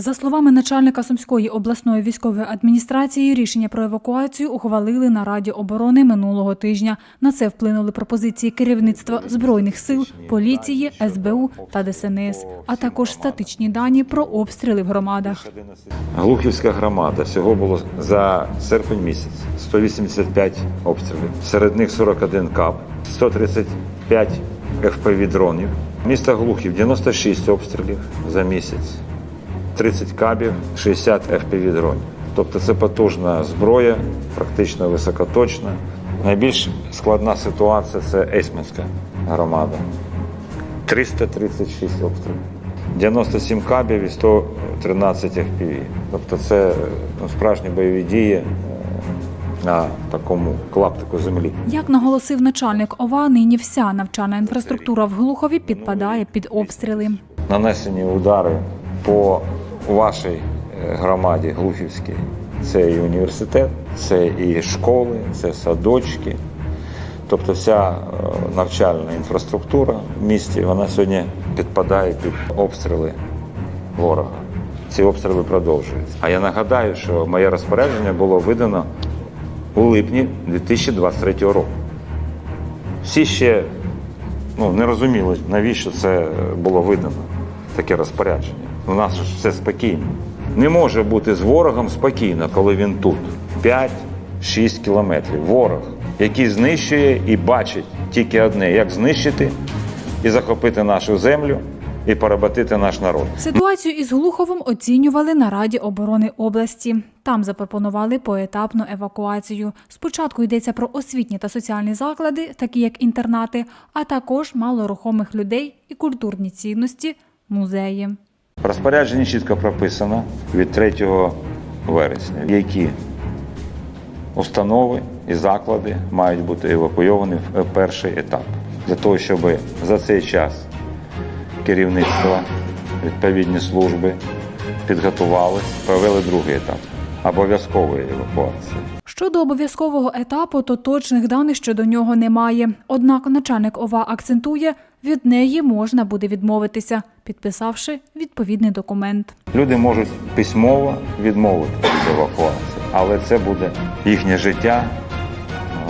За словами начальника Сумської обласної військової адміністрації, рішення про евакуацію ухвалили на Раді оборони минулого тижня. На це вплинули пропозиції керівництва збройних сил, поліції, СБУ та ДСНС, а також статичні дані про обстріли в громадах. Глухівська громада всього було за серпень місяць 185 обстрілів. Серед них 41 КАП, 135 ФПВ дронів. Місто Глухів 96 обстрілів за місяць, 30 кабів, 60 ФПВ дронів. Тобто це потужна зброя, практично високоточна. Найбільш складна ситуація це Есьманська громада. 336 обстрілів. 97 кабів і 113 FPV. Тобто це ну, справжні бойові дії е, на такому клаптику землі. Як наголосив начальник ОВА, нині вся навчальна інфраструктура в Глухові підпадає під обстріли. Нанесені удари по вашій е, громаді Глухівській. Це і університет, це і школи, це садочки. Тобто вся е, навчальна інфраструктура в місті вона сьогодні підпадає під обстріли ворога. Ці обстріли продовжуються. А я нагадаю, що моє розпорядження було видано у липні 2023 року. Всі ще ну, не розуміли, навіщо це було видано, таке розпорядження. У нас ж все спокійно. Не може бути з ворогом спокійно, коли він тут. 5-6 кілометрів. Ворог, який знищує і бачить тільки одне, як знищити і захопити нашу землю, і поработити наш народ. Ситуацію із Глуховом оцінювали на Раді оборони області. Там запропонували поетапну евакуацію. Спочатку йдеться про освітні та соціальні заклади, такі як інтернати, а також малорухомих людей і культурні цінності, музеї. В розпорядженні чітко прописано від 3 вересня, які установи і заклади мають бути евакуйовані в перший етап. Для того, щоб за цей час керівництво, відповідні служби підготувалися, провели другий етап обов'язкової евакуації. Щодо обов'язкового етапу, то точних даних щодо нього немає. Однак начальник ОВА акцентує, від неї можна буде відмовитися, підписавши відповідний документ. Люди можуть письмово відмовити від евакуації, але це буде їхнє життя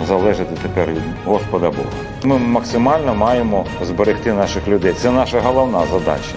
залежати тепер від Господа Бога. Ми максимально маємо зберегти наших людей. Це наша головна задача.